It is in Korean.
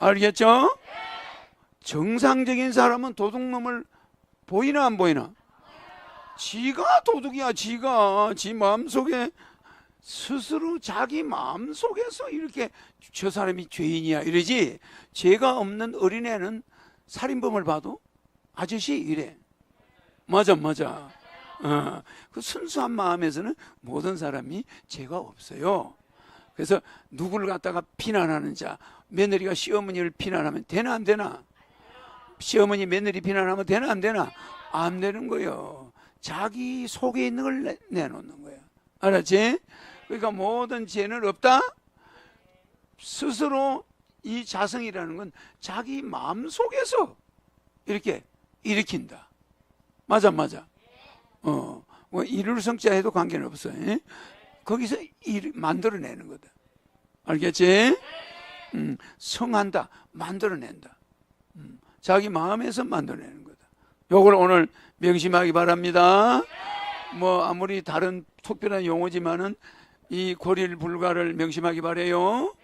알겠죠? 정상적인 사람은 도둑놈을 보이나 안 보이나? 지가 도둑이야, 지가. 지 마음속에 스스로 자기 마음속에서 이렇게 저 사람이 죄인이야 이러지. 죄가 없는 어린애는 살인범을 봐도 아저씨 이래. 맞아, 맞아. 어, 그 순수한 마음에서는 모든 사람이 죄가 없어요. 그래서 누구를 갖다가 비난하는 자, 며느리가 시어머니를 비난하면 되나 안 되나? 시어머니 며느리 비난하면 되나 안 되나? 안 되는 거예요. 자기 속에 있는 걸 내, 내놓는 거예요. 알았지? 그러니까 모든 죄는 없다? 스스로 이 자성이라는 건 자기 마음 속에서 이렇게 일으킨다. 맞아, 맞아. 어, 뭐 이룰 성자 해도 관계는 없어요. 예? 거기서 일, 만들어내는 거다. 알겠지? 음, 성한다. 만들어낸다. 음, 자기 마음에서 만들어내는 거다. 요걸 오늘 명심하기 바랍니다. 뭐 아무리 다른 특별한 용어지만은 이 고릴 불가를 명심하기 바래요.